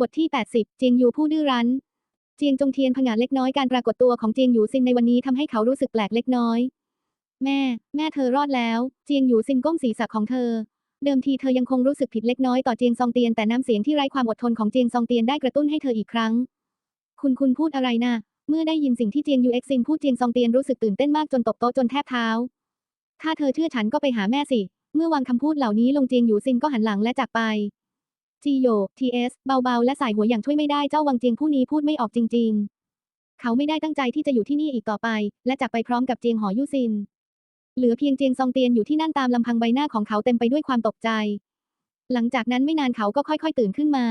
บทที่ 80 เจียงยูผู้ดื้อรั้น เจียงจงเทียนผงาดเล็กน้อยการปรากฏตัวของเจียงหยูซินในวันนี้ทำให้เขารู้สึกแปลกเล็กน้อย แม่ แม่เธอรอดแล้ว เจียงหยูซินก้มศีรษะของเธอ เดิมทีเธอยังคงรู้สึกผิดเล็กน้อยต่อเจียงซองเตียนแต่น้ำเสียงที่ไร้ความอดทนของเจียงซองเตียนได้กระตุ้นให้เธออีกครั้ง คุณคุณพูดอะไรนะเมื่อได้ยินสิ่งที่เจียงยูเอ็กซินพูดเจียงซองเตียนรู้สึกตื่นเต้นมากจนตบโต๊ะจนแทบเท้า ถ้าเธอเชื่อฉันก็ไปหาแม่สิ เมื่อวางคำพูดเหล่านี้ลงเจียงหยูซินก็หันหลังและจากไป จีโยทีเอสเบาๆ และสายหัวอย่างช่วยไม่ได้เจ้าวังเจียงผู้นี้พูดไม่ออกจริง ๆ เขาไม่ได้ตั้งใจที่จะอยู่ที่นี่อีกต่อไป และจากไปพร้อมกับเจียงหอยู่ซิน เหลือเพียงเจียงซองเตียนอยู่ที่นั่นตามลำพังใบหน้าของเขาเต็มไปด้วยความตกใจ หลังจากนั้นไม่นานเขาก็ค่อยๆตื่นขึ้นมา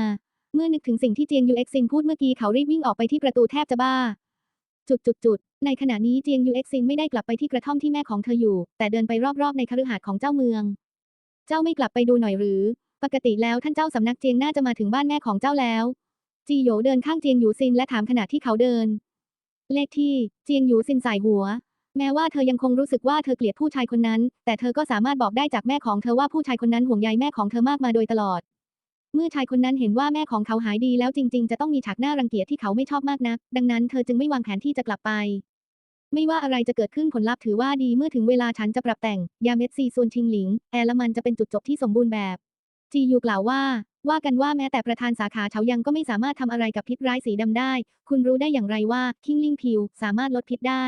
เมื่อนึกถึงสิ่งที่เจียงยูเอ็กซินพูดเมื่อกี้เขารีบวิ่งออกไปที่ประตูแทบจะบ้า จุดจุดจุดๆๆในขณะนี้เจียงยูเอ็กซินไม่ได้กลับไปที่กระท่อมที่แม่ของเธออยู่ แต่เดินไปรอบๆในคฤหาสน์ของเจ้าเมือง เจ้าไม่กลับไปดูหน่อยหรือ ปกติแล้วท่านเจ้าสำนักเจียงน่าจะมาถึงบ้านแม่ของเจ้าแล้ว จีโหยเดินข้างเจียงหยูซินและถามขณะที่เขาเดิน เลขที่เจียงหยูซินสายหัว แม้ว่าเธอยังคงรู้สึกว่าเธอเกลียดผู้ชายคนนั้น แต่เธอก็สามารถบอกได้จากแม่ของเธอว่าผู้ชายคนนั้นห่วงใยแม่ของเธอมากมาโดยตลอด เมื่อชายคนนั้นเห็นว่าแม่ของเขาหายดีแล้วจริง ๆ จะต้องมีฉากหน้ารังเกียจที่เขาไม่ชอบมากนัก ดังนั้นเธอจึงไม่วางแผนที่จะกลับไปไม่ว่าอะไรจะเกิดขึ้นผลลัพธ์ถือว่าดีเมื่อถึงเวลาฉันจะปรับแต่ง ยาเม็ดซีส่วนชิงหลิง แอลมันจะเป็นจุดจบที่สมบูรณ์แบบ จียูกล่าวว่า ว่ากันว่าแม้แต่ประธานสาขาเฉายังก็ไม่สามารถทำอะไรกับพิษร้ายสีดำได้ คุณรู้ได้อย่างไรว่าคิงลิงพิวสามารถลดพิษได้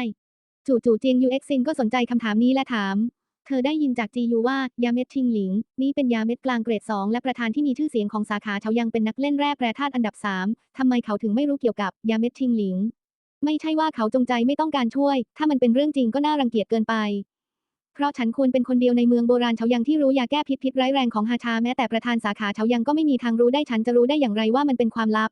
จู่ๆเจียงยูเอ็กซินก็สนใจคำถามนี้และถาม เธอได้ยินจากจียูว่ายาเม็ดชิงหลิง นี้เป็นยาเม็ดกลางเกรด 2 และประธานที่มีชื่อเสียงของสาขาเฉายังเป็นนักเล่นแร่แปรธาตุอันดับ 3ทำไมเขาถึงไม่รู้เกี่ยวกับยาเม็ดชิงหลิง ไม่ใช่ว่าเขาจงใจไม่ต้องการช่วย ถ้ามันเป็นเรื่องจริงก็น่ารังเกียจเกินไป เพราะฉันควรเป็นคนเดียวในเมืองโบราณเฉายังที่รู้ยาแก้พิษพิษร้ายแรงของฮาชาแม้แต่ประธานสาขาเฉายังก็ไม่มีทางรู้ได้ฉันจะรู้ได้อย่างไรว่ามันเป็นความลับ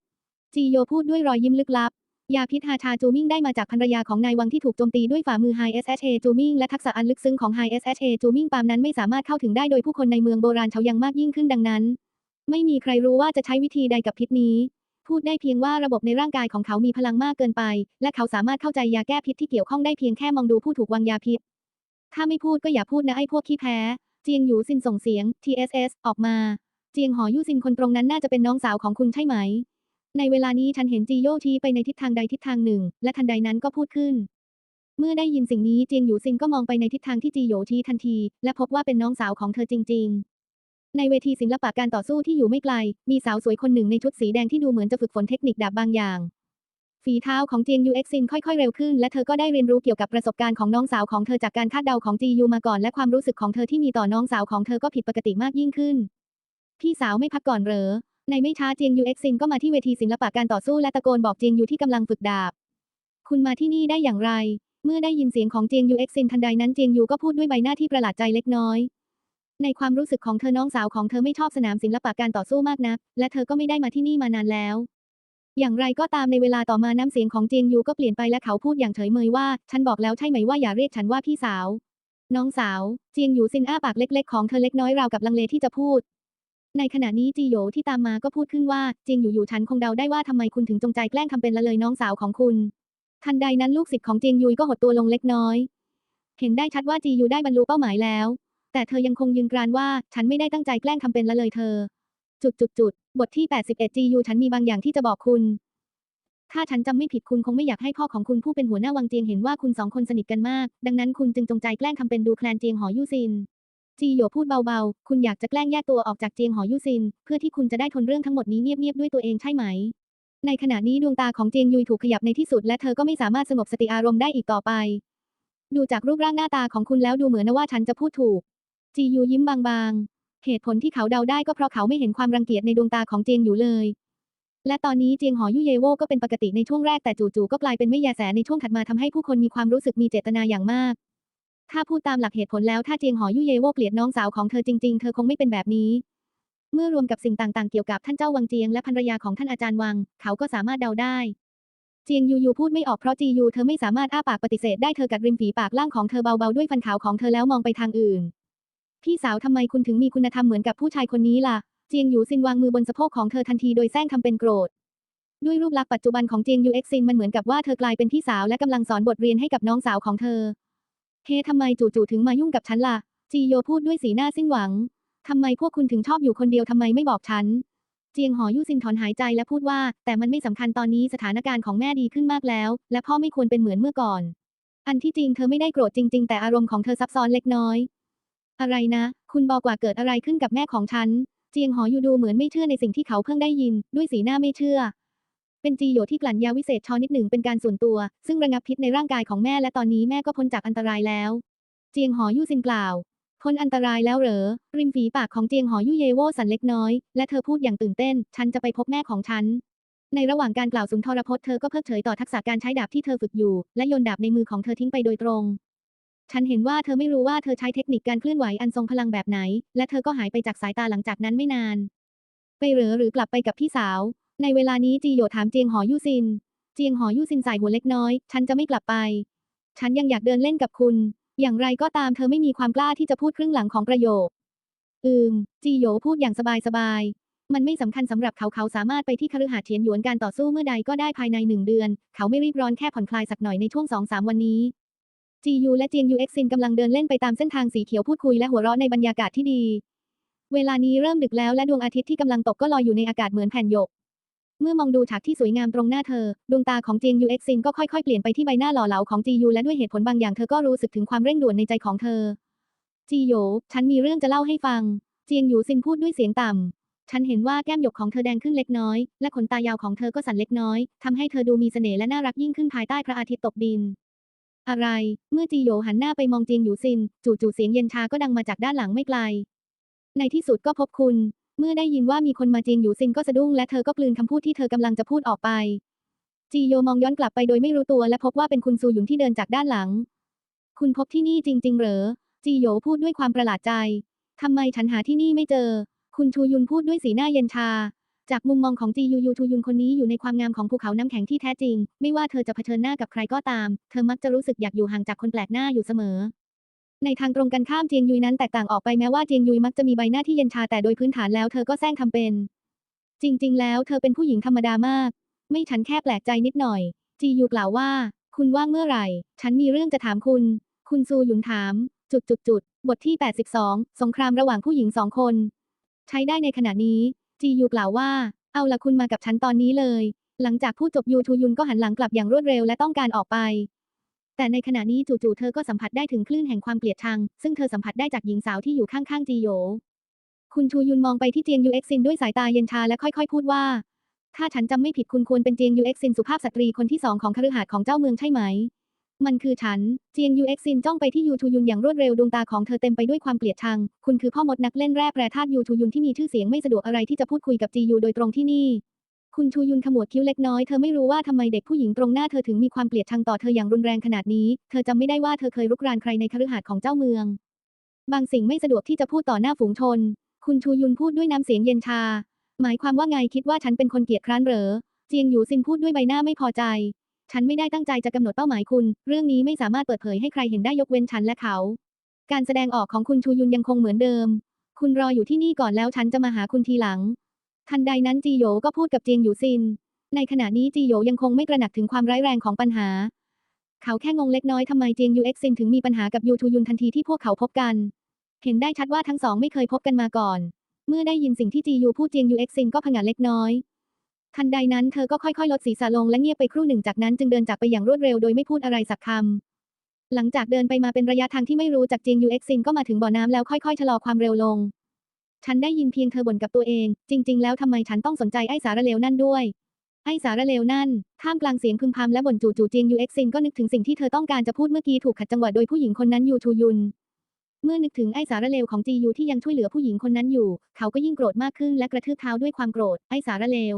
จีโยพูดด้วยรอยยิ้มลึกลับ ยาพิษฮาชาจูมิงได้มาจากภรรยาของนายวังที่ถูกโจมตีด้วยฝ่ามือ High SHA จูมิงและทักษะอันลึกซึ้งของ High SHA จูมิงปามนั้นไม่สามารถเข้าถึงได้โดยผู้คนในเมืองโบราณเฉายังมากยิ่งขึ้นดังนั้น ไม่มีใครรู้ว่าจะใช้วิธีใดกับพิษนี้พูดได้เพียงว่าระบบในร่างกายของเขามีพลังมากเกินไป และเขาสามารถเข้าใจยาแก้พิษที่เกี่ยวข้องได้เพียงแค่มองดูผู้ถูกวางยาพิษ ถ้าไม่พูดก็อย่าพูดนะไอ้พวกขี้แพ้ เจียงหยูซินส่งเสียง TSS ออกมา เจียงหอยู่ซินคนตรงนั้นน่าจะเป็นน้องสาวของคุณใช่ไหม ในเวลานี้ฉันเห็นจีโยชี้ไปในทิศทางใดทิศทางหนึ่ง และทันใดนั้นก็พูดขึ้น เมื่อได้ยินสิ่งนี้เจียงหยูซินก็มองไปในทิศทางที่จีโยชี้ทันที และพบว่าเป็นน้องสาวของเธอจริง ๆในเวทีศิลปะการต่อสู้ที่อยู่ไม่ไกล มีสาวสวยคนหนึ่งในชุดสีแดงที่ดูเหมือนจะฝึกฝนเทคนิคดาบบางอย่าง ฝีเท้าของเจียงยูเอ็กซินค่อยๆเร็วขึ้นและเธอก็ได้เรียนรู้เกี่ยวกับประสบการณ์ของน้องสาวของเธอจากการคาดเดาของจียูมาก่อนและความรู้สึกของเธอที่มีต่อน้องสาวของเธอก็ผิดปกติมากยิ่งขึ้น พี่สาวไม่พักก่อนเหรอ ในไม่ช้าเจียงยูเอ็กซินก็มาที่เวทีศิลปะการต่อสู้และตะโกนบอกเจียงยูที่กำลังฝึกดาบ คุณมาที่นี่ได้อย่างไร เมื่อได้ยินเสียงของเจียงยูเอ็กซินทันใดนั้นเจียงยูก็พูดด้วยใบหน้าที่ประหลาดใจเล็กน้อยในความรู้สึกของเธอน้องสาวของเธอไม่ชอบสนามศิลปะการต่อสู้มากนัก และเธอก็ไม่ได้มาที่นี่มานานแล้ว อย่างไรก็ตามในเวลาต่อมาน้ำเสียงของเจียงยูก็เปลี่ยนไปและเขาพูดอย่างเฉยเมยว่า ฉันบอกแล้วใช่ไหมว่าอย่าเรียกฉันว่าพี่สาว น้องสาว เจียงยูซินอ้าปากเล็ก ๆ ของเธอเล็กน้อยราวกับลังเลที่จะพูด ในขณะนี้จีโยที่ตามมาก็พูดขึ้นว่าเจียงอยู่อยู่ฉันคงเดาได้ว่าทำไมคุณถึงจงใจแกล้งทำเป็นละเลยน้องสาวของคุณ ทันใดนั้นลูกศิษย์ของเจียงยุยก็หดตัวลงเล็กน้อย เห็นได้ชัดว่าจียูได้บรรลุเป้าหมายแล้ว แต่เธอยังคงยืนกรานว่าฉันไม่ได้ตั้งใจแกล้งทำเป็นละเลยเธอ จุดจุดจุด บทที่ 81จียูฉันมีบางอย่างที่จะบอกคุณ ถ้าฉันจำไม่ผิดคุณคงไม่อยากให้พ่อของคุณผู้เป็นหัวหน้าวังเจียงเห็นว่าคุณสองคนสนิทกันมาก ดังนั้นคุณจึงจงใจแกล้งทำเป็นดูแคลนเจียงหอยู่ซิน จีโยพูดเบาๆ คุณอยากจะแกล้งแยกตัวออกจากเจียงหอยู่ซิน เพื่อที่คุณจะได้ทนเรื่องทั้งหมดนี้เงียบๆด้วยตัวเองใช่ไหม ในขณะนี้ดวงตาของเจียงยุยถูกขยับในที่สุดและเธอก็ไม่สามารถสงบสติอารมณ์ได้อีกต่อไป ดูจากรูปร่างหน้าตาของคุณแล้วดูเหมือนนะว่าฉันจะพูดถูกจียูยิ้มบางๆ เหตุผลที่เขาเดาได้ก็เพราะเขาไม่เห็นความรังเกียจในดวงตาของเจียงอยู่เลย และตอนนี้เจียงหอยุเยโวก็เป็นปกติในช่วงแรกแต่จู่ๆก็กลายเป็นไม่แยแสในช่วงถัดมาทำให้ผู้คนมีความรู้สึกมีเจตนาอย่างมาก ถ้าพูดตามหลักเหตุผลแล้วถ้าเจียงหอยุเยโวเกลียดน้องสาวของเธอจริง ๆ เธอคงไม่เป็นแบบนี้ เมื่อรวมกับสิ่งต่างๆ เกี่ยวกับท่านเจ้าวังเจียงและภรรยาของท่านอาจารย์วัง เขาก็สามารถเดาได้เจียงยูยูพูดไม่ออกเพราะจียูเธอไม่สามารถอ้าปากปฏิเสธได้เธอกัดริมฝีปากล่างของเธอเบาๆด้วยฟันขาวของเธอแล้วมองไปทางอื่น พี่สาวทำไมคุณถึงมีคุณธรรมเหมือนกับผู้ชายคนนี้ล่ะ เจียงหยูซินวางมือบนสะโพกของเธอทันทีโดยแซงทำเป็นโกรธ ด้วยรูปลักษณ์ปัจจุบันของเจียงยูเอ็กซินมันเหมือนกับว่าเธอกลายเป็นพี่สาวและกำลังสอนบทเรียนให้กับน้องสาวของเธอ เฮ้ทำไมจู่ๆถึงมายุ่งกับฉันล่ะ จีโยพูดด้วยสีหน้าสิ้นหวัง ทำไมพวกคุณถึงชอบอยู่คนเดียวทำไมไม่บอกฉัน เจียงหอยู่ซินถอนหายใจและพูดว่า แต่มันไม่สำคัญตอนนี้สถานการณ์ของแม่ดีขึ้นมากแล้ว และพ่อไม่ควรเป็นเหมือนเมื่อก่อน อันที่จริงเธอไม่ได้โกรธจริง ๆ แต่อารมณ์ของเธอซับซ้อนเล็กน้อย อะไรนะ คุณบอกว่าเกิดอะไรขึ้นกับแม่ของฉัน เจียงหออยู่ดูเหมือนไม่เชื่อในสิ่งที่เขาเพิ่งได้ยิน ด้วยสีหน้าไม่เชื่อ เป็นจีโยที่กลั่นยาวิเศษชอนิดหนึ่งเป็นการส่วนตัว ซึ่งระงับพิษในร่างกายของแม่และตอนนี้แม่ก็พ้นจากอันตรายแล้ว เจียงหอยู่ซินกล่าวพ้นอันตรายแล้วเหรอ ริมฝีปากของเจียงหอยู่เยโวสั่นเล็กน้อย และเธอพูดอย่างตื่นเต้น ฉันจะไปพบแม่ของฉันในระหว่างการกล่าวสุนทรพจน์เธอก็เพิกเฉยต่อทักษะการใช้ดาบที่เธอฝึกอยู่ และโยนดาบในมือของเธอทิ้งไปโดยตรง ฉันเห็นว่าเธอไม่รู้ว่าเธอใช้เทคนิคการเคลื่อนไหวอันทรงพลังแบบไหน และเธอก็หายไปจากสายตาหลังจากนั้นไม่นาน ไปเหรอหรือกลับไปกับพี่สาว ในเวลานี้จีโยถามเจียงหอยู่ซิน เจียงหอยู่ซินสายหัวเล็กน้อย ฉันจะไม่กลับไป ฉันยังอยากเดินเล่นกับคุณ อย่างไรก็ตามเธอไม่มีความกล้าที่จะพูดครึ่งหลังของประโยค อืม จีโยพูดอย่างสบายๆ มันไม่สำคัญสำหรับเขาเขาสามารถไปที่คฤหาสน์เทียนหยวนการต่อสู้เมื่อใดก็ได้ภายในหนึ่งเดือน เขาไม่รีบร้อนแค่ผ่อนคลายสักหน่อยในช่วงสองสามวันนี้ จียูและเจียงยูเอ็กซินกำลังเดินเล่นไปตามเส้นทางสีเขียวพูดคุยและหัวเราะในบรรยากาศที่ดี เวลานี้เริ่มดึกแล้วและดวงอาทิตย์ที่กำลังตกก็ลอยอยู่ในอากาศเหมือนแผ่นหยก เมื่อมองดูฉากที่สวยงามตรงหน้าเธอ ดวงตาของเจียงยูเอ็กซินก็ค่อยๆเปลี่ยนไปที่ใบหน้าหล่อเหลาของจียูและด้วยเหตุผลบางอย่างเธอก็รู้สึกถึงความเร่งด่วนในใจของเธอ จีโยฉันมีเรื่องจะเล่าให้ฟัง เจียงยูซินพูดด้วยเสียงต่ำฉันเห็นว่าแก้มหยกของเธอแดงขึ้นเล็กน้อย และขนตายาวของเธอก็สั่นเล็กน้อยทำให้เธอดูมีเสน่ห์และน่ารักยิ่งขึ้นภายใต้พระอาทิตย์ตกดิน อะไร เมื่อจีโยหันหน้าไปมองเจียงหยูซิน จู่ๆเสียงเย็นชาก็ดังมาจากด้านหลังไม่ไกล ในที่สุดก็พบคุณ เมื่อได้ยินว่ามีคนมาเจียงหยูซินก็สะดุ้งและเธอก็กลืนคำพูดที่เธอกำลังจะพูดออกไป จีโยมองย้อนกลับไปโดยไม่รู้ตัวและพบว่าเป็นคุณซูหยุนที่เดินจากด้านหลัง คุณพบที่นี่จริง ๆ เหรอ จีโยพูดด้วยความประหลาดใจทำไมฉันหาที่นี่ไม่เจอ คุณชูยุนพูดด้วยสีหน้าเย็นชา จากมุมมองของจียูยูชูยุนคนนี้อยู่ในความงามของภูเขาน้ำแข็งที่แท้จริง ไม่ว่าเธอจะเผชิญหน้ากับใครก็ตาม เธอมักจะรู้สึกอยากอยู่ห่างจากคนแปลกหน้าอยู่เสมอ ในทางตรงกันข้ามเจียงยุยนั้นแตกต่างออกไปแม้ว่าเจียงยุยมักจะมีใบหน้าที่เย็นชาแต่โดยพื้นฐานแล้วเธอก็แซงทำเป็น จริง ๆ แล้วเธอเป็นผู้หญิงธรรมดามาก ไม่ฉันแค่แปลกใจนิดหน่อย จียูกล่าวว่า คุณว่างเมื่อไหร่ ฉันมีเรื่องจะถามคุณ คุณซูหยุนถาม จุดจุดจุดบทที่ 82 สงครามระหว่างผู้หญิงสองคน ใช้ได้ในขณะนี้ จียูกล่าวว่า เอาละคุณมากับฉันตอนนี้เลย หลังจากพูดจบยูทูยุนก็หันหลังกลับอย่างรวดเร็วและต้องการออกไป แต่ในขณะนี้จู่ๆเธอก็สัมผัสได้ถึงคลื่นแห่งความเกลียดชัง ซึ่งเธอสัมผัสได้จากหญิงสาวที่อยู่ข้างๆจีโยคุณชูยุนมองไปที่เจียงยูเอ็กซินด้วยสายตาเย็นชาและค่อยๆ พูดว่า ถ้าฉันจำไม่ผิดคุณควรเป็นเจียงยูเอ็กซินสุภาพสตรีคนที่สองของคฤหาสน์ของเจ้าเมืองใช่ไหม มันคือฉัน เจียงยูเอ็กซินจ้องไปที่ยูทูยุนอย่างรวดเร็วดวงตาของเธอเต็มไปด้วยความเกลียดชัง คุณคือพ่อมดนักเล่นแร่แปรธาตุยูทูยุนที่มีชื่อเสียงไม่สะดวกอะไรที่จะพูดคุยกับจียูโดยตรงที่นี่ คุณชูยุนขมวดคิ้วเล็กน้อยเธอไม่รู้ว่าทำไมเด็กผู้หญิงตรงหน้าเธอถึงมีความเกลียดชังต่อเธออย่างรุนแรงขนาดนี้ เธอจำไม่ได้ว่าเธอเคยรุกรานใครในคฤหาสน์ของเจ้าเมือง บางสิ่งไม่สะดวกที่จะพูดต่อหน้าฝูงชน คุณชูยุนพูดด้วยน้ำเสียงเย็นชา หมายความว่าไงคิดว่าฉันเป็นคนเกลียดคร้านเหรอ เจียงหยูซินพูดด้วยใบหน้าไม่พอใจ ฉันไม่ได้ตั้งใจจะกำหนดเป้าหมายคุณ เรื่องนี้ไม่สามารถเปิดเผยให้ใครเห็นได้ยกเว้นฉันและเขา การแสดงออกของคุณชูยุนยังคงเหมือนเดิม คุณรออยู่ที่นี่ก่อนแล้วฉันจะมาหาคุณทีหลัง ทันใดนั้นจีโยก็พูดกับเจียงหยูซิน ในขณะนี้จีโยยังคงไม่ตระหนักถึงความร้ายแรงของปัญหา เขาแค่งงเล็กน้อยทำไมเจียงยูเอ็กซินถึงมีปัญหากับยูทูยุนทันทีที่พวกเขาพบกัน เห็นได้ชัดว่าทั้งสองไม่เคยพบกันมาก่อน เมื่อได้ยินสิ่งที่จียูพูดเจียงยูเอ็กซินก็ผงะเล็กน้อย ทันใดนั้นเธอก็ค่อยๆ ลดศีรษะลงและเงียบไปครู่หนึ่งจากนั้นจึงเดินจากไปอย่างรวดเร็วโดยไม่พูดอะไรสักคำ หลังจากเดินไปมาเป็นระยะทางที่ไม่รู้จากจียงยูเอ็กซินก็มาถึงบ่อน้ำแล้วค่อยๆชะลอความเร็วลง ฉันได้ยินเพียงเธอบ่นกับตัวเอง จริง ๆ แล้วทำไมฉันต้องสนใจไอ้สารเลวนั่นด้วย ไอ้สารเลวนั่น ท่ามกลางเสียงพึมพำและบ่นจู่ๆจียงยูเอ็กซินก็นึกถึงสิ่งที่เธอต้องการจะพูดเมื่อกี้ถูกขัดจังหวะโดยผู้หญิงคนนั้นยูทูยุนเมื่อนึกถึงไอ้สารเลวของจียูที่ยังช่วยเหลือผู้หญิงคนนั้นอยู่ เขาก็ยิ่งโกรธมากขึ้นและกระทืบเท้าด้วยความโกรธ ไอ้สารเลว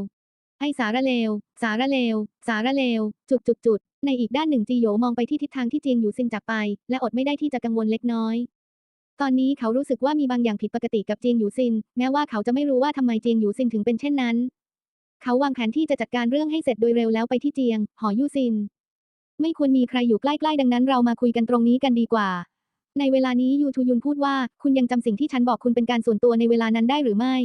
ไอ้สารเลว สารเลว สารเลว จุดจุดจุดๆในอีกด้านหนึ่งจีโยมองไปที่ทิศทางที่เจียงอยู่ซินจากไป และอดไม่ได้ที่จะกังวลเล็กน้อย ตอนนี้เขารู้สึกว่ามีบางอย่างผิดปกติกับเจียงอยู่ซิน แม้ว่าเขาจะไม่รู้ว่าทำไมเจียงอยู่ซินถึงเป็นเช่นนั้น เขาวางแผนที่จะจัดการเรื่องให้เสร็จโดยเร็วแล้วไปที่เจียง หอยู่ซิน ไม่ควรมีใครอยู่ใกล้ๆดังนั้นเรามาคุยกันตรงนี้กันดีกว่า ในเวลานี้ยูทูยุนพูดว่า คุณยังจำสิ่งที่ฉันบอกคุณเป็นการส่วนตัวในเวลานั้นได้หรือไม่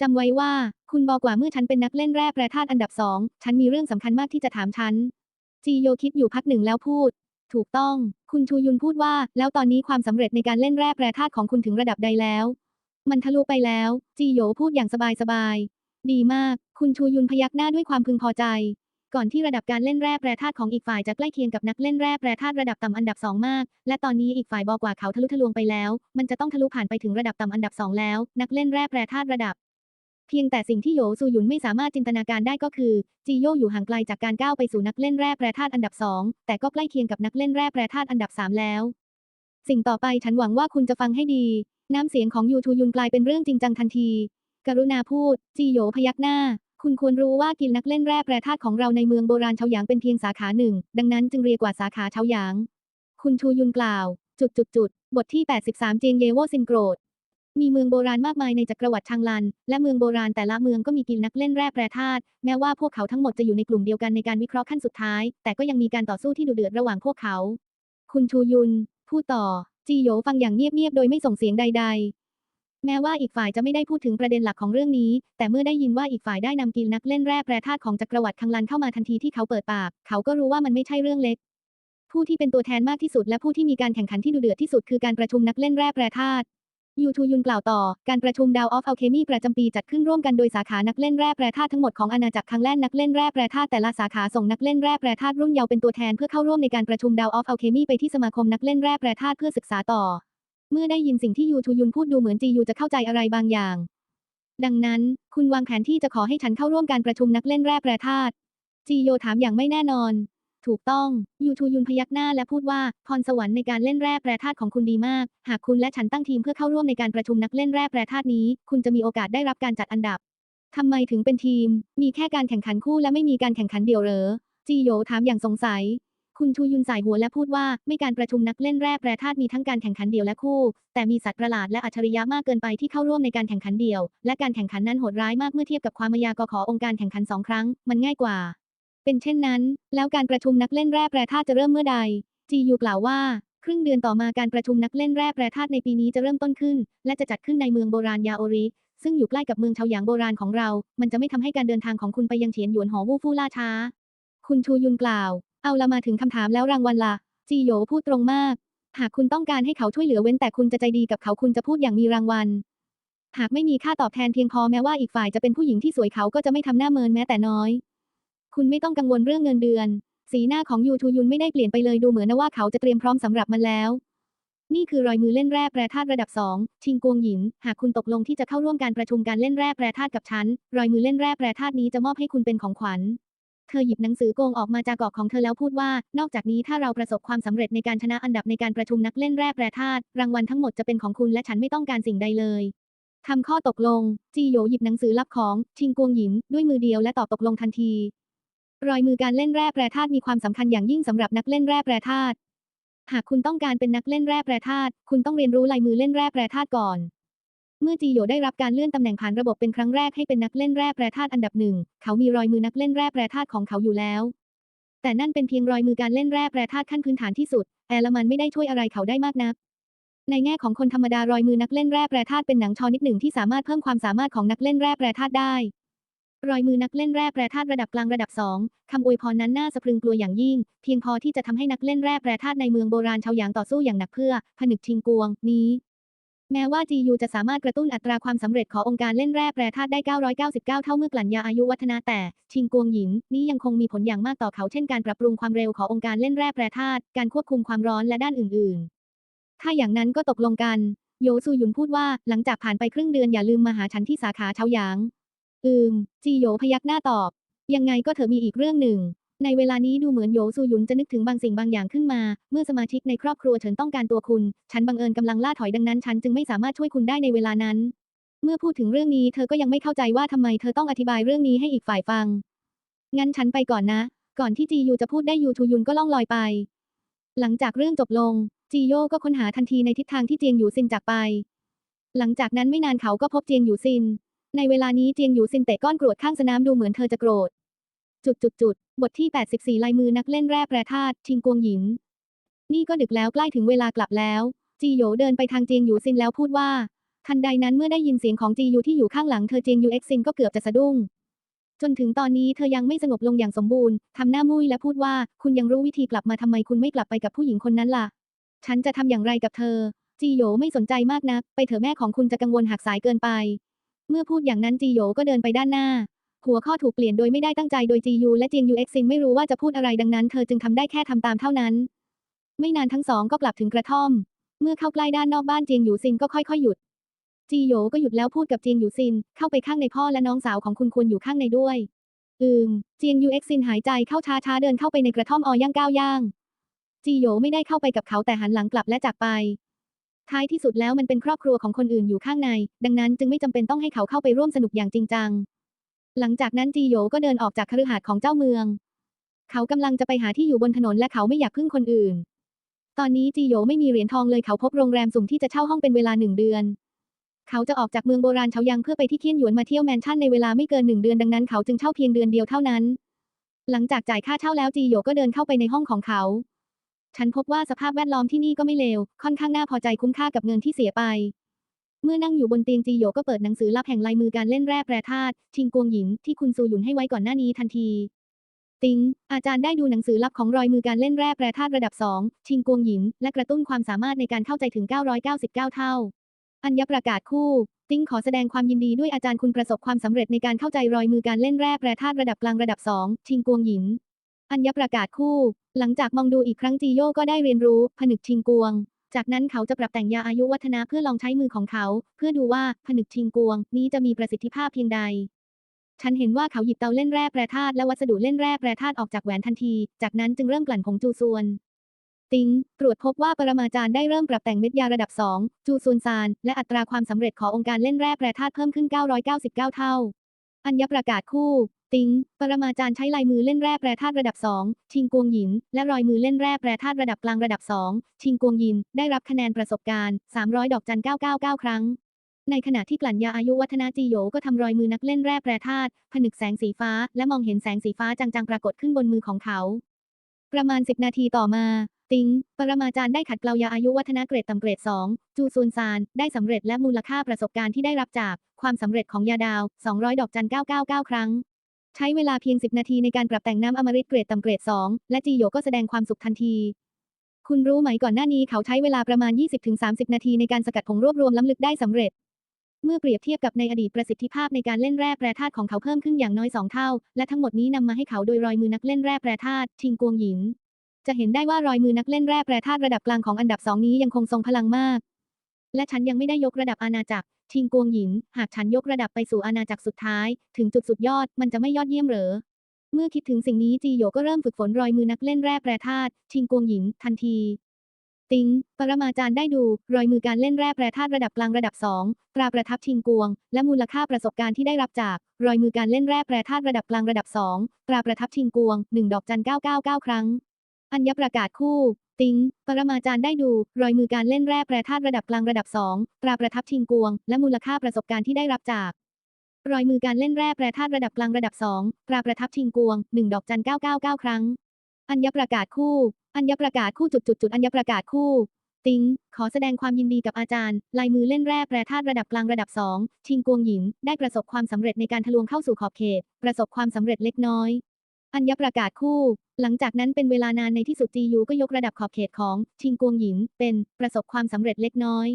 จำไว้ว่า คุณบอกว่าเมื่อฉันเป็นนักเล่นแร่แปรธาตุอันดับสอง ฉันมีเรื่องสำคัญมากที่จะถามฉัน จีโยคิดอยู่พักหนึ่งแล้วพูด ถูกต้อง คุณชูยุนพูดว่า แล้วตอนนี้ความสำเร็จในการเล่นแร่แปรธาตุของคุณถึงระดับใดแล้ว มันทะลุไปแล้ว จีโยพูดอย่างสบายดีมาก คุณชูยุนพยักหน้าด้วยความพึงพอใจ ก่อนที่ระดับการเล่นแร่แปรธาตุของอีกฝ่ายจะใกล้เคียงกับนักเล่นแร่แปรธาตุระดับต่ำอันดับสองมาก และตอนนี้อีกฝ่ายบอกกว่าเขาทะลุทะลวงไปแล้ว มันจะต้องทะลุผ่านไปถึงระดับต่ำอันดับสองแล้ว นักเล่นแร่แปรธาตุระดับ เพียงแต่สิ่งที่โยซูหยุนไม่สามารถจินตนาการได้ก็คือ จีโยอยู่ห่างไกลจากการก้าวไปสู่นักเล่นแร่แปรธาตุอันดับสองแต่ก็ใกล้เคียงกับนักเล่นแร่แปรธาตุอันดับสามแล้ว สิ่งต่อไปฉันหวังว่าคุณจะฟังให้ดี น้ำเสียงของยูทูยุนกลายเป็นเรื่องจริงจังทันที กรุณาพูด จีโยพยักหน้า คุณควรรู้ว่ากิลนักเล่นแร่แปรธาตุของเราในเมืองโบราณเฉาหยางเป็นเพียงสาขาหนึ่ง ดังนั้นจึงเรียกว่าสาขาเฉาหยาง คุณชูยุนกล่าว จุดจุดจุดบทที่ 83 เจียงเยโวซินโกรธ มีเมืองโบราณมากมายในจักรวรรดิชางลัน และเมืองโบราณแต่ละเมืองก็มีกิลนักเล่นแร่แปรธาตุ แม้ว่าพวกเขาทั้งหมดจะอยู่ในกลุ่มเดียวกันในการวิเคราะห์ขั้นสุดท้าย แต่ก็ยังมีการต่อสู้ที่ดุเดือดระหว่างพวกเขา คุณชูยุน พูดต่อ จีโยฟังอย่างเงียบๆ โดยไม่ส่งเสียงใด ๆ แม้ว่าอีกฝ่ายจะไม่ได้พูดถึงประเด็นหลักของเรื่องนี้ แต่เมื่อได้ยินว่าอีกฝ่ายได้นำกิลนักเล่นแร่แปรธาตุของจักรวรรดิคังลันเข้ามาทันทีที่เขาเปิดปาก เขาก็รู้ว่ามันไม่ใช่เรื่องเล็ก ผู้ที่เป็นตัวแทนมากที่สุด และผู้ที่มีการแข่งขันที่ดุเดือดที่สุดคือการประชุมนักเล่นแร่แปรธาตุ ยูทูยุนกล่าวต่อ การประชุมดาวออฟอัลเคมีประจำปีจัดขึ้นร่วมกันโดยสาขานักเล่นแร่แปรธาตุทั้งหมดของอาณาจักรคังแล่นนักเล่นแร่แปรธาตุแต่ละสาขาส่งนักเล่นแร่แปรธาตุรุ่นเยาว์เป็นตัวแทนเพื่อเข้าร่วมในการประชุมดาวออฟอัลเคมีไปที่สมาคมนักเล่นแร่แปรธาตุเพื่อศึกษาต่อ เมื่อได้ยินสิ่งที่ยูทูยุนพูดดูเหมือนจียูจะเข้าใจอะไรบางอย่าง ดังนั้น คุณวางแผนที่จะขอให้ฉันเข้าร่วมการประชุมนักเล่นแร่แปรธาตุจีโยถามอย่างไม่แน่นอน ถูกต้อง ยูทูยุนพยักหน้าและพูดว่า พรสวรรค์ในการเล่นแร่แปรธาตุของคุณดีมาก หากคุณและฉันตั้งทีมเพื่อเข้าร่วมในการประชุมนักเล่นแร่แปรธาตุนี้ คุณจะมีโอกาสได้รับการจัดอันดับทำไมถึงเป็นทีม มีแค่การแข่งขันคู่และไม่มีการแข่งขันเดี่ยวเหรอ จีโยถามอย่างสงสัย คุณชูยุนสายหัวและพูดว่า ไม่การประชุมนักเล่นแร่แปรธาตุมีทั้งการแข่งขันเดี่ยวและคู่ แต่มีสัตว์ประหลาดและอัจฉริยะมากเกินไปที่เข้าร่วมในการแข่งขันเดี่ยว และการแข่งขันนั้นโหดร้ายมากเมื่อเทียบกับความมายากอขอองค์การแข่งขันสองครั้ง มันง่ายกว่า เป็นเช่นนั้น แล้วการประชุมนักเล่นแร่แปรธาตุจะเริ่มเมื่อใด จียูกล่าวว่า ครึ่งเดือนต่อมาการประชุมนักเล่นแร่แปรธาตุในปีนี้จะเริ่มต้นขึ้น และจะจัดขึ้นในเมืองโบราณยาโอริ ซึ่งอยู่ใกล้กับเมืองเฉาหยางโบราณของเรา มันจะไม่ทำให้การเดินทางของคุณไปยังเฉียนหยวนหอวู่ฟู่ล่าช้า คุณชูยุนกล่าว เอาละมาถึงคำถามแล้วรางวัลละจีโยพูดตรงมาก หากคุณต้องการให้เขาช่วยเหลือเว้นแต่คุณจะใจดีกับเขาคุณจะพูดอย่างมีรางวัล หากไม่มีค่าตอบแทนเพียงพอแม้ว่าอีกฝ่ายจะเป็นผู้หญิงที่สวยเขาก็จะไม่ทำหน้าเมินแม้แต่น้อย คุณไม่ต้องกังวลเรื่องเงินเดือน สีหน้าของยูทูยุนไม่ได้เปลี่ยนไปเลยดูเหมือนนะว่าเขาจะเตรียมพร้อมสำหรับมันแล้ว นี่คือรอยมือเล่นแร่แปรธาตุระดับสองชิงกวงหยิน หากคุณตกลงที่จะเข้าร่วมการประชุมการเล่นแร่แปรธาตุกับฉัน รอยมือเล่นแร่แปรธาตุนี้จะมอบให้คุณเป็นของขวัญเธอหยิบหนังสือโกงออกมาจากกอกของเธอแล้วพูดว่า นอกจากนี้ถ้าเราประสบความสำเร็จในการชนะอันดับในการประชุมนักเล่นแร่แปรธาตุรางวัลทั้งหมดจะเป็นของคุณและฉันไม่ต้องการสิ่งใดเลยทำข้อตกลง จีโยหยิบหนังสือลับของ ชิงกวงหยิน ด้วยมือเดียวและตอบตกลงทันที รอยมือการเล่นแร่แปรธาตุมีความสำคัญอย่างยิ่งสำหรับนักเล่นแร่แปรธาตุหากคุณต้องการเป็นนักเล่นแร่แปรธาตุคุณต้องเรียนรู้ลายมือเล่นแร่แปรธาตุก่อน เมื่อจีโยได้รับการเลื่อนตำแหน่งผ่านระบบเป็นครั้งแรกให้เป็นนักเล่นแร่แปรธาตุอันดับหนึ่งเขามีรอยมือนักเล่นแร่แปรธาตุของเขาอยู่แล้ว แต่นั่นเป็นเพียงรอยมือการเล่นแร่แปรธาตุขั้นพื้นฐานที่สุดแอลมันไม่ได้ช่วยอะไรเขาได้มากนักในแง่ของคนธรรมดารอยมือนักเล่นแร่แปรธาตุเป็นหนังชอนิดหนึ่งที่สามารถเพิ่มความสามารถของนักเล่นแร่แปรธาตุได้ รอยมือนักเล่นแร่แปรธาตุระดับกลางระดับสองคำอวยพรนั้นน่าสะพรึงกลัวอย่างยิ่ง เพียงพอที่จะทำให้นักเล่นแร่แปรธาตุในเมืองโบราณชาวหยางต่อสู้อย่างหนักเพื่อ ผนึกชิงกวง นี้ แม้ว่า GU จะสามารถกระตุ้นอัตราความสำเร็จขององค์การเล่นแร่แปรธาตุได้ 999 เท่าเมื่อกลั่นยาอายุวัฒนะแต่ ชิงกวงหยินนี้ยังคงมีผลอย่างมากต่อเขาเช่นการปรับปรุงความเร็วขององค์การเล่นแร่แปรธาตุการควบคุมความร้อนและด้านอื่น ๆ ถ้าอย่างนั้นก็ตกลงกัน โยซูยุนพูดว่าหลังจากผ่านไปครึ่งเดือนอย่าลืมมาหาฉันที่สาขาเฉาหยาง อืม จีโยพยักหน้าตอบ ยังไงก็เธอมีอีกเรื่องหนึ่ง ในเวลานี้ดูเหมือนโยซูหยุนจะนึกถึงบางสิ่งบางอย่างขึ้นมา เมื่อสมาชิกในครอบครัวเฉินต้องการตัวคุณ ฉันบังเอิญกำลังล่าถอยดังนั้น ฉันจึงไม่สามารถช่วยคุณได้ในเวลานั้น เมื่อพูดถึงเรื่องนี้เธอก็ยังไม่เข้าใจว่าทำไมเธอต้องอธิบายเรื่องนี้ให้อีกฝ่ายฟัง งั้นฉันไปก่อนนะ ก่อนที่จียูจะพูดได้ยูทูยุนก็ล่องลอยไป หลังจากเรื่องจบลง จีโยก็ค้นหาทันทีในทิศทางที่เจียงหยูซินจากไป หลังจากนั้นไม่นานเขาก็พบเจียงหยูซิน ในเวลานี้เจียงหยูซินเตะก้อนกรวดข้างสนามดูเหมือนเธอจะโกรธ จุดจุดจุดบทที่ 84 ลายมือนักเล่นแร่แปรธาตุชิงกวงหยินนี่ก็ดึกแล้วใกล้ถึงเวลากลับแล้ว จีโยเดินไปทางเจียงหยูซินแล้วพูดว่า ทันใดนั้นเมื่อได้ยินเสียงของจียูที่อยู่ข้างหลังเธอเจียงยูเอ็กซินก็เกือบจะสะดุ้ง จนถึงตอนนี้เธอยังไม่สงบลงอย่างสมบูรณ์ทำหน้ามุ้ยและพูดว่า คุณยังรู้วิธีกลับมาทำไมคุณไม่กลับไปกับผู้หญิงคนนั้นล่ะ ฉันจะทำอย่างไรกับเธอ จีโยไม่สนใจมากนัก ไปเถอะแม่ของคุณจะกังวลหักสายเกินไป เมื่อพูดอย่างนั้นจีโยก็เดินไปด้านหน้า หัวข้อถูกเปลี่ยนโดยไม่ได้ตั้งใจโดยจียูและเจียงยูเอ็กซินไม่รู้ว่าจะพูดอะไรดังนั้น เธอจึงทำได้แค่ทำตามเท่านั้น ไม่นานทั้งสองก็กลับถึงกระท่อม เมื่อเข้าใกล้ด้านนอกบ้านเจียงยูซินก็ค่อยๆหยุด จีโยก็หยุดแล้วพูดกับเจียงยูซิน เข้าไปข้างในพ่อและน้องสาวของคุณควรอยู่ข้างในด้วยอืมเจียงยูเอ็กซินหายใจเข้าช้าๆเดินเข้าไปในกระท่อมออย่างก้าวย่างจีโยไม่ได้เข้าไปกับเขาแต่หันหลังกลับและจากไป ท้ายที่สุดแล้วมันเป็นครอบครัวของคนอื่นอยู่ข้างใน ดังนั้นจึงไม่จำเป็นต้องให้เขาเข้าไปร่วมสนุกอย่างจริงจัง หลังจากนั้นจีโยก็เดินออกจากคฤหาสน์ของเจ้าเมือง เขากำลังจะไปหาที่อยู่บนถนนและเขาไม่อยากพึ่งคนอื่น ตอนนี้จีโยไม่มีเหรียญทองเลยเขาพบโรงแรมสุ่มที่จะเช่าห้องเป็นเวลาหนึ่งเดือน เขาจะออกจากเมืองโบราณเฉายังเพื่อไปที่เคียนหยวนมาเที่ยวแมนชั่นในเวลาไม่เกินหนึ่งเดือนดังนั้นเขาจึงเช่าเพียงเดือนเดียวเท่านั้น หลังจากจ่ายค่าเช่าแล้วจีโยก็เดินเข้าไปในห้องของเขา ฉันพบว่าสภาพแวดล้อมที่นี่ก็ไม่เลว ค่อนข้างน่าพอใจคุ้มค่ากับเงินที่เสียไป เมื่อนั่งอยู่บนเตียงจีโยก็เปิดหนังสือลับแห่งลายมือการเล่นแร่แปรธาตุชิงกวงหยินที่คุณซูหยุนให้ไว้ก่อนหน้านี้ทันที ติง อาจารย์ได้ดูหนังสือลับของรอยมือการเล่นแร่แปรธาตุระดับ 2 ชิงกวงหยิน และกระตุ้นความสามารถในการเข้าใจถึง 999 เท่า อัญญประกาศคู่ ติ้งขอแสดงความยินดีด้วยอาจารย์คุณประสบความสำเร็จในการเข้าใจรอยมือการเล่นแร่แปรธาตุระดับกลางระดับ 2 ชิงกวงหยิน อัญญประกาศคู่ หลังจากมองดูอีกครั้งจีโยก็ได้เรียนรู้ ผนึกชิงกวง จากนั้นเขาจะปรับแต่งยาอายุวัฒนะเพื่อลองใช้มือของเขา เพื่อดูว่าผนึกชิงกวง นี้จะมีประสิทธิภาพเพียงใด ฉันเห็นว่าเขาหยิบเตาเล่นแร่แปรธาตุและวัสดุเล่นแร่แปรธาตุออกจากแหวนทันที จากนั้นจึงเริ่มกลั่นผงจูซวนติงตรวจพบว่าปรมาจารย์ได้เริ่มปรับแต่งเม็ดยาระดับ 2 จูซวนซาน และอัตราความสำเร็จขององค์การเล่นแร่แปรธาตุเพิ่มขึ้น 999 เท่า อัญญประกาศคู่ ติง ปรมาจารย์ใช้ลายมือเล่นแร่แปรธาตุระดับ 2 ชิงกวงหยิน และรอยมือเล่นแร่แปรธาตุระดับกลางระดับ 2 ชิงกวงหยิน ได้รับคะแนนประสบการณ์ 300 ดอกจัน 999 ครั้ง ในขณะที่กลั่นยาอายุวัฒนาจีโยก็ทำรอยมือนักเล่นแร่แปรธาตุผนึกแสงสีฟ้า และมองเห็นแสงสีฟ้าจางๆปรากฏขึ้นบนมือของเขา ประมาณ 10 นาทีต่อมา ติง ปรมาจารย์ได้ขัดเกลายาอายุวัฒนาเกรดต่ำเกรด 2 จูซูนซาน ได้สำเร็จและมูลค่าประสบการณ์ที่ได้รับจากความสำเร็จของยาดาว 200 ดอกจัน 999 ครั้ง ใช้เวลาเพียง 10 นาทีในการปรับแต่งน้ำอมฤตเกรดต่ำเกรด 2 และจีโยก็แสดงความสุขทันที คุณรู้ไหมก่อนหน้านี้เขาใช้เวลาประมาณ 20-30 นาทีในการสกัดผงรวบรวมล้ำลึกได้สำเร็จเมื่อเปรียบเทียบกับในอดีตประสิทธิภาพในการเล่นแร่แปรธาตุของเขาเพิ่มขึ้นอย่างน้อยสองเท่า และทั้งหมดนี้นำมาให้เขาโดยรอยมือนักเล่นแร่แปรธาตุชิงกวงหยิน จะเห็นได้ว่ารอยมือนักเล่นแร่แปรธาตุระดับกลางของอันดับสองนี้ยังคงทรงพลังมาก และฉันยังไม่ได้ยกระดับอาณาจักร ชิงกวงหยิน หากฉันยกระดับไปสู่อาณาจักรสุดท้าย ถึงจุดสุดยอดมันจะไม่ยอดเยี่ยมเหรอ เมื่อคิดถึงสิ่งนี้จีโยก็เริ่มฝึกฝนรอยมือนักเล่นแร่แปรธาตุชิงกวงหยิน ทันที ติง ปรมาจารย์ได้ดู รอยมือการเล่นแร่แปรธาตุระดับกลางระดับ2ตราประทับชิงกวง และมูลค่าประสบการณ์ที่ได้รับจาก รอยมือการเล่นแร่แปรธาตุระดับกลางระดับ2ตราประทับชิงกวง1ดอกจัน999ครั้ง อัญญประกาศคู่ ติง ปรมาจารย์ได้ดู รอยมือการเล่นแร่แปรธาตุระดับกลางระดับ2ตราประทับชิงกวง และมูลค่าประสบการณ์ที่ได้รับจาก รอยมือการเล่นแร่แปรธาตุระดับกลางระดับ2ตราประทับชิงกวง1ดอกจัน999ครั้ง อัญญประกาศคู่ อัญญประกาศคู่จุดจุดจุดอัญญประกาศคู่ ติง ขอแสดงความยินดีกับอาจารย์ ลายมือเล่นแร่แปรธาตุระดับกลางระดับ2ชิงกวงหยินได้ประสบความสำเร็จในการทะลวงเข้าสู่ขอบเขต ประสบความสำเร็จเล็กน้อย อัญญประกาศคู่ หลังจากนั้นเป็นเวลานานในที่สุดจียูก็ยกระดับขอบเขตของชิงกวงหยินเป็นประสบความสำเร็จเล็กน้อย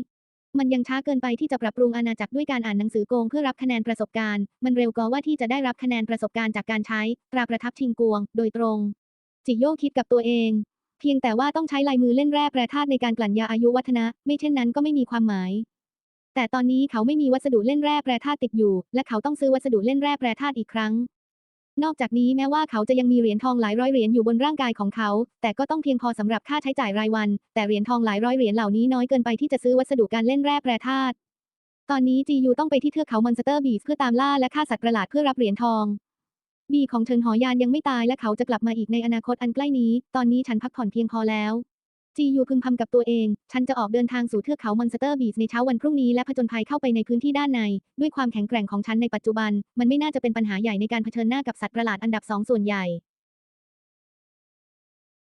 มันยังช้าเกินไปที่จะปรับปรุงอาณาจักรด้วยการอ่านหนังสือโกงเพื่อรับคะแนนประสบการณ์ มันเร็วกว่าที่จะได้รับคะแนนประสบการณ์จากการใช้ตราประทับชิงกวง โดยตรง จิโยคิดกับตัวเอง เพียงแต่ว่าต้องใช้ลายมือเล่นแร่แปรธาตุในการกลั่นยาอายุวัฒนะ ไม่เช่นนั้นก็ไม่มีความหมายแต่ตอนนี้เขาไม่มีวัสดุเล่นแร่แปรธาตุติดอยู่ และเขาต้องซื้อวัสดุเล่นแร่แปรธาตุอีกครั้ง นอกจากนี้แม้ว่าเขาจะยังมีเหรียญทองหลายร้อยเหรียญอยู่บนร่างกายของเขา แต่ก็ต้องเพียงพอสำหรับค่าใช้จ่ายรายวัน แต่เหรียญทองหลายร้อยเหรียญเหล่านี้น้อยเกินไปที่จะซื้อวัสดุการเล่นแร่แปรธาตุ ตอนนี้จียูต้องไปที่เทือกเขามอนสเตอร์บีชเพื่อตามล่าและฆ่าสัตว์ประหลาดเพื่อรับเหรียญทอง บีของเฉินหอยานยังไม่ตายและเขาจะกลับมาอีกในอนาคตอันใกล้นี้ ตอนนี้ฉันพักผ่อนเพียงพอแล้ว จียูพึมพำกับตัวเอง ฉันจะออกเดินทางสู่เทือกเขามอนสเตอร์บีชในเช้าวันพรุ่งนี้และผจญภัยเข้าไปในพื้นที่ด้านใน ด้วยความแข็งแกร่งของฉันในปัจจุบัน มันไม่น่าจะเป็นปัญหาใหญ่ในการเผชิญหน้ากับสัตว์ประหลาดอันดับสองส่วนใหญ่